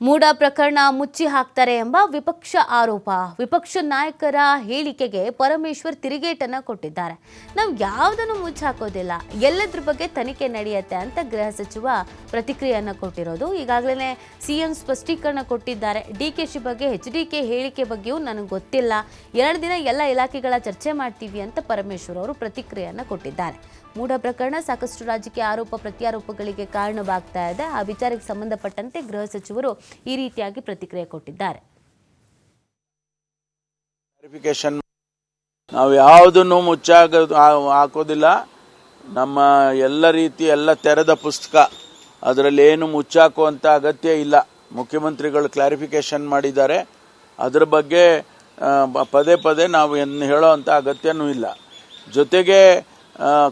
ಮೂಡ ಪ್ರಕರಣ ಮುಚ್ಚಿ ಹಾಕ್ತಾರೆ ಎಂಬ ವಿಪಕ್ಷ ಆರೋಪ. ವಿಪಕ್ಷ ನಾಯಕರ ಹೇಳಿಕೆಗೆ ಪರಮೇಶ್ವರ್ ತಿರುಗೇಟನ್ನ ಕೊಟ್ಟಿದ್ದಾರೆ. ನಾವು ಯಾವುದನ್ನು ಮುಚ್ಚಿ ಹಾಕೋದಿಲ್ಲ. ಎಲ್ಲದ್ರ ಬಗ್ಗೆ ತನಿಖೆ ನಡೆಯುತ್ತೆ ಅಂತ ಗೃಹ ಸಚಿವ ಪ್ರತಿಕ್ರಿಯೆಯನ್ನು ಕೊಟ್ಟಿರೋದು. ಈಗಾಗಲೇ ಸಿಎಂ ಸ್ಪಷ್ಟೀಕರಣ ಕೊಟ್ಟಿದ್ದಾರೆ. ಡಿ ಕೆ ಶಿ ಬಗ್ಗೆ, ಎಚ್ ಡಿ ಕೆ ಹೇಳಿಕೆ ಬಗ್ಗೆಯೂ ನನಗೆ ಗೊತ್ತಿಲ್ಲ. ಎರಡು ದಿನ ಎಲ್ಲ ಇಲಾಖೆಗಳ ಚರ್ಚೆ ಮಾಡ್ತೀವಿ ಅಂತ ಪರಮೇಶ್ವರ್ ಅವರು ಪ್ರತಿಕ್ರಿಯೆಯನ್ನು ಕೊಟ್ಟಿದ್ದಾರೆ. ಮೂಢ ಪ್ರಕರಣ ಸಾಕಷ್ಟು ರಾಜಕೀಯ ಆರೋಪ ಪ್ರತ್ಯಾರೋಪಗಳಿಗೆ ಕಾರಣವಾಗ್ತಾ ಇದೆ. ಆ ವಿಚಾರಕ್ಕೆ ಸಂಬಂಧಪಟ್ಟಂತೆ ಗೃಹ ಸಚಿವರು ಈ ರೀತಿಯಾಗಿ ಪ್ರತಿಕ್ರಿಯೆ ಕೊಟ್ಟಿದ್ದಾರೆ. ನಾವು ಯಾವುದನ್ನು ಮುಚ್ಚಾಗ ಹಾಕೋದಿಲ್ಲ. ನಮ್ಮ ಎಲ್ಲ ರೀತಿ ಎಲ್ಲ ತೆರೆದ ಪುಸ್ತಕ. ಅದರಲ್ಲಿ ಏನು ಮುಚ್ಚಾಕುವಂಥ ಅಗತ್ಯ ಇಲ್ಲ. ಮುಖ್ಯಮಂತ್ರಿಗಳು ಕ್ಲಾರಿಫಿಕೇಶನ್ ಮಾಡಿದ್ದಾರೆ. ಅದರ ಬಗ್ಗೆ ಪದೇ ಪದೇ ನಾವು ಏನು ಹೇಳೋ ಅಗತ್ಯನೂ ಇಲ್ಲ. ಜೊತೆಗೆ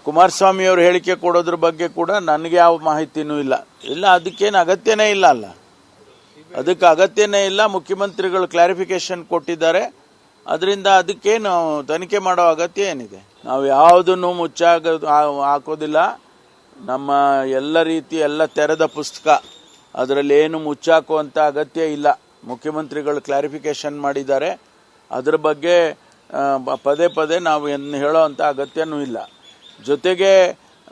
ಕುಮಾರಸ್ವಾಮಿಯವರು ಹೇಳಿಕೆ ಕೊಡೋದ್ರ ಬಗ್ಗೆ ಕೂಡ ನನಗೆ ಯಾವ ಮಾಹಿತಿನೂ ಇಲ್ಲ. ಇಲ್ಲ, ಅದಕ್ಕೇನು ಅಗತ್ಯನೇ ಇಲ್ಲ ಅಲ್ಲ. ಅದಕ್ಕೆ ಅಗತ್ಯನೇ ಇಲ್ಲ. ಮುಖ್ಯಮಂತ್ರಿಗಳು ಕ್ಲಾರಿಫಿಕೇಶನ್ ಕೊಟ್ಟಿದ್ದಾರೆ. ಅದರಿಂದ ಅದಕ್ಕೇನು ತನಿಖೆ ಮಾಡೋ ಅಗತ್ಯ ಏನಿದೆ? ನಾವು ಯಾವುದನ್ನು ಮುಚ್ಚಾಗ ಹಾಕೋದಿಲ್ಲ. ನಮ್ಮ ಎಲ್ಲ ರೀತಿ ಎಲ್ಲ ತೆರೆದ ಪುಸ್ತಕ. ಅದರಲ್ಲಿ ಏನು ಮುಚ್ಚಾಕುವಂತ ಅಗತ್ಯ ಇಲ್ಲ. ಮುಖ್ಯಮಂತ್ರಿಗಳು ಕ್ಲಾರಿಫಿಕೇಶನ್ ಮಾಡಿದ್ದಾರೆ. ಅದರ ಬಗ್ಗೆ ಪದೇ ಪದೇ ನಾವು ಏನು ಹೇಳೋ ಅಂತ ಅಗತ್ಯನೂ ಇಲ್ಲ. ಜೊತೆಗೆ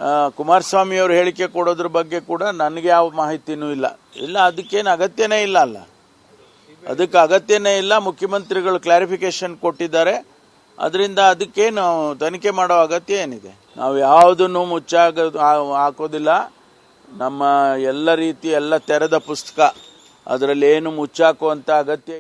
ಆ, ಕುಮಾರಸ್ವಾಮಿ ಅವರು ಹೇಳಿಕೆ ಕೊಡೋದ್ರ ಬಗ್ಗೆ ಕೂಡ ನನಗೆ ಯಾವ ಮಾಹಿತಿನೂ ಇಲ್ಲ. ಇಲ್ಲ ಅದಕ್ಕೇನು ಅಗತ್ಯನೇ ಇಲ್ಲ ಅಲ್ಲ. ಅದಕ್ಕೆ ಅಗತ್ಯನೇ ಇಲ್ಲ ಮುಖ್ಯಮಂತ್ರಿಗಳು ಕ್ಲಾರಿಫಿಕೇಶನ್ ಕೊಟ್ಟಿದ್ದಾರೆ. ಅದರಿಂದ ಅದಕ್ಕೇನು ತನಿಖೆ ಮಾಡೋ ಅಗತ್ಯ ಏನಿದೆ? ನಾವು ಯಾವುದನ್ನು ಮುಚ್ಚಾಗ ಹಾಕೋದಿಲ್ಲ. ನಮ್ಮ ಎಲ್ಲ ರೀತಿ ಎಲ್ಲ ತೆರೆದ ಪುಸ್ತಕ ಅದರಲ್ಲಿ ಏನು ಮುಚ್ಚಾಕುವಂಥ ಅಗತ್ಯ